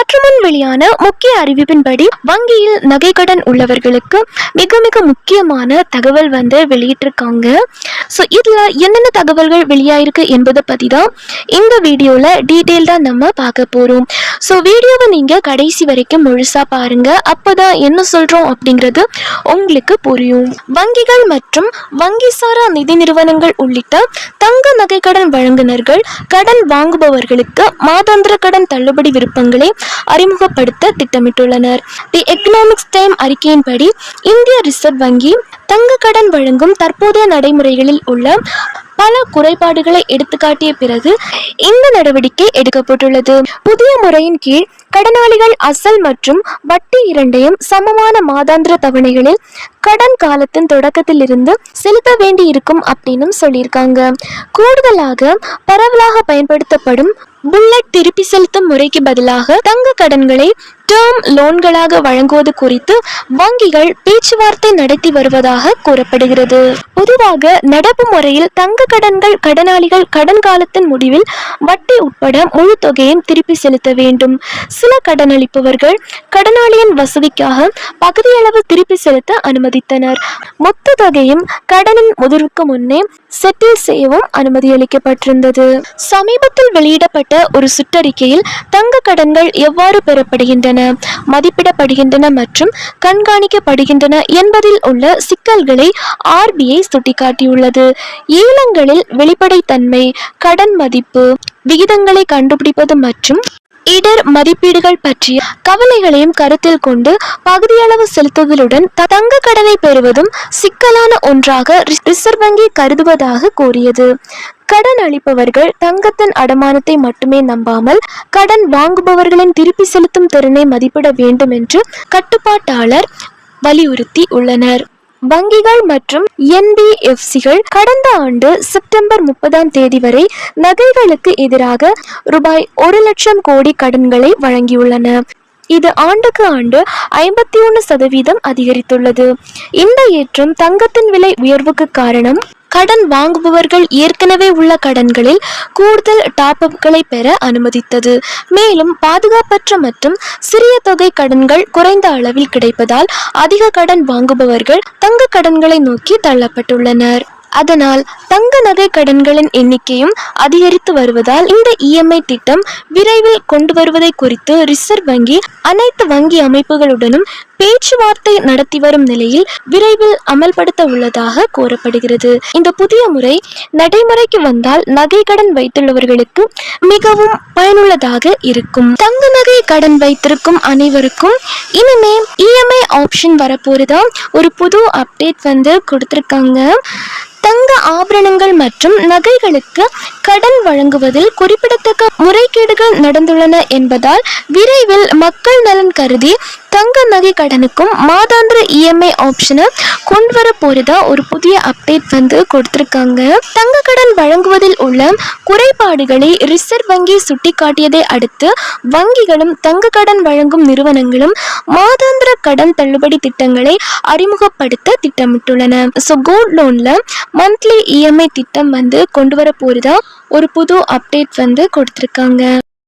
சற்று முன் வெளியான முக்கிய அறிவிப்பின்படி வங்கியில் நகை கடன் உள்ளவர்களுக்கு மிக மிக முக்கியமான தகவல் வந்து வெளியிட்டிருக்காங்க. ஸோ இதில் என்னென்ன தகவல்கள் வெளியாயிருக்கு என்பதை பற்றி தான் இந்த வீடியோவில் டீட்டெயில்டாக நம்ம பார்க்க போகிறோம் ஸோ வீடியோவை நீங்கள் கடைசி வரைக்கும் முழுசாக பாருங்கள் அப்போ தான் என்ன சொல்கிறோம் அப்படிங்கிறது உங்களுக்கு புரியும். வங்கிகள் மற்றும் வங்கி சாரா நிதி நிறுவனங்கள் உள்ளிட்ட தங்க நகை கடன் வழங்குநர்கள் கடன் வாங்குபவர்களுக்கு மாதாந்திர கடன் தள்ளுபடி விருப்பங்களை அறிமுகப்படுத்த திட்டமிட்டுள்ளனர். தி எக்கனாமிக்ஸ் டைம் அறிக்கையின்படி இந்திய ரிசர்வ் வங்கி தங்க கடன் வழங்கும் தற்போதைய நடைமுறைகளில் உள்ள பல குறைபாடுகளை எடுத்துக்காட்டிய பிறகு இந்த நடவடிக்கை எடுக்கப்பட்டுள்ளது. புதிய முறையின் கீழ் கடனாளிகள் அசல் மற்றும் வட்டி இரண்டையும் சமமான மாதாந்திர தவணைகளில் கடன் காலத்தின் தொடக்கத்தில் இருந்து செலுத்த வேண்டி இருக்கும் அப்படின்னும் சொல்லியிருக்காங்க. கூடுதலாக பரவலாக பயன்படுத்தப்படும் புல்லட் திருப்பி செலுத்தும் முறைக்கு பதிலாக தங்க கடன்களை டேர்ம் லோன்களாக வழங்குவது குறித்து வங்கிகள் பேச்சுவார்த்தை நடத்தி வருவதாக கூறப்படுகிறது. பொதுவாக நடப்பு முறையில் தங்க கடன்கள் கடனாளிகள் கடன் காலத்தின் முடிவில் வட்டி உட்பட முழு தொகையும் திருப்பி செலுத்த வேண்டும். சில கடனளிப்பவர்கள் கடனாளியின் வசதிக்காக பகுதியளவு திருப்பி செலுத்த அனுமதித்தனர். மொத்த தொகையும் கடனின் முதிர்வுக்கு முன்னே செட்டில் செய்யவும் அனுமதி அளிக்கப்பட்டிருந்தது. சமீபத்தில் வெளியிடப்பட்ட ஒரு சுற்றறிக்கையில் தங்க கடன்கள் எவ்வாறு பெறப்படுகின்றன மதிப்பிடப்படுகின்றன மற்றும் கண்காணிக்கப்படுகின்றன என்பதில் உள்ள சிக்கல்களை ஆர்பிஐ சுட்டிக்காட்டியுள்ளது. ஏலங்களில் வெளிப்படைத்தன்மை கடன் மதிப்பு விகிதங்களை கண்டுபிடிப்பது மற்றும் இடர் மதிப்பீடுகள் பற்றிய கவலைகளையும் கருத்தில் கொண்டு பகுதியளவு செலுத்துதலுடன் தங்க கடனை பெறுவதும் சிக்கலான ஒன்றாக ரிசர்வ் வங்கி கருதுவதாக கூறியது. கடன் அளிப்பவர்கள் தங்கத்தின் அடமானத்தை மட்டுமே நம்பாமல் கடன் வாங்குபவர்களின் திருப்பி செலுத்தும் திறனை மதிப்பிட வேண்டும் என்று கட்டுப்பாட்டாளர் வலியுறுத்தி உள்ளனர். வங்கிகள் மற்றும் என்பிஎஃப்சிகள் கடந்த ஆண்டு செப்டம்பர் முப்பதாம் தேதி வரை நகைகளுக்கு எதிராக ரூபாய் ஒரு லட்சம் கோடி கடன்களை வழங்கியுள்ளன. இது ஆண்டுக்கு ஆண்டு ஐம்பத்தி ஒன்று சதவீதம் அதிகரித்துள்ளது. இந்த ஏற்றம் தங்கத்தின் விலை உயர்வுக்கு காரணம் கடன் வாங்குபவர்கள் ஏற்கனவே உள்ள கடன்களில் கூடுதல் டாப் அப்களை பெற அனுமதித்தது. மேலும் பாதுகாப்பற்ற மற்றும் சிறிய தொகை கடன்கள் குறைந்த அளவில் கிடைப்பதால் அதிக கடன் வாங்குபவர்கள் தங்க கடன்களை நோக்கி தள்ளப்பட்டுள்ளனர். அதனால் தங்க நகை கடன்களின் எண்ணிக்கையும் அதிகரித்து வருவதால் இந்த இஎம்ஐ திட்டம் விரைவில் கொண்டு வருவதை குறித்து ரிசர்வ் வங்கி அனைத்து வங்கி அமைப்புகளுடனும் பேச்சுவார்த்தை நடத்தி வரும் நிலையில் விரைவில் அமல்படுத்த உள்ளதாக கூறப்படுகிறது. இந்த புதிய முறை நடைமுறைக்கு வந்தால் நகை கடன் வைத்துள்ளவர்களுக்கு மிகவும் பயனுள்ளதாக இருக்கும். தங்க நகை கடன் வைத்திருக்கும் அனைவருக்கும் இனிமே இஎம்ஐ ஆப்ஷன் வரப்போறதா? ஒரு புது அப்டேட் வந்து கொடுத்துருக்காங்க. தங்க ஆபரணங்கள் மற்றும் நகைகளுக்கு கடன் வழங்குவதில் குறிப்பிடத்தக்க முறைகேடுகள் நடந்துள்ளன என்பதால் விரைவில் மக்கள் நலன் கருதி தங்க நகை கடனுக்கும் மாதாந்திர இஎம்ஐ ஆப்ஷனை கொண்டு வர போறதா ஒரு புதிய அப்டேட் வந்து கொடுத்துருக்காங்க. தங்க கடன் வழங்குவதில் உள்ள குறைபாடுகளை ரிசர்வ் வங்கி சுட்டிக்காட்டியதை அடுத்து வங்கிகளும் தங்க கடன் வழங்கும் நிறுவனங்களும் மாதாந்திர கடன் தள்ளுபடி திட்டங்களை அறிமுகப்படுத்த திட்டமிட்டுள்ளன. ஸோ கோல்ட் லோன்ல மந்த்லி இஎம்ஐ திட்டம் வந்து கொண்டு வர போறதா ஒரு புது அப்டேட் வந்து கொடுத்துருக்காங்க.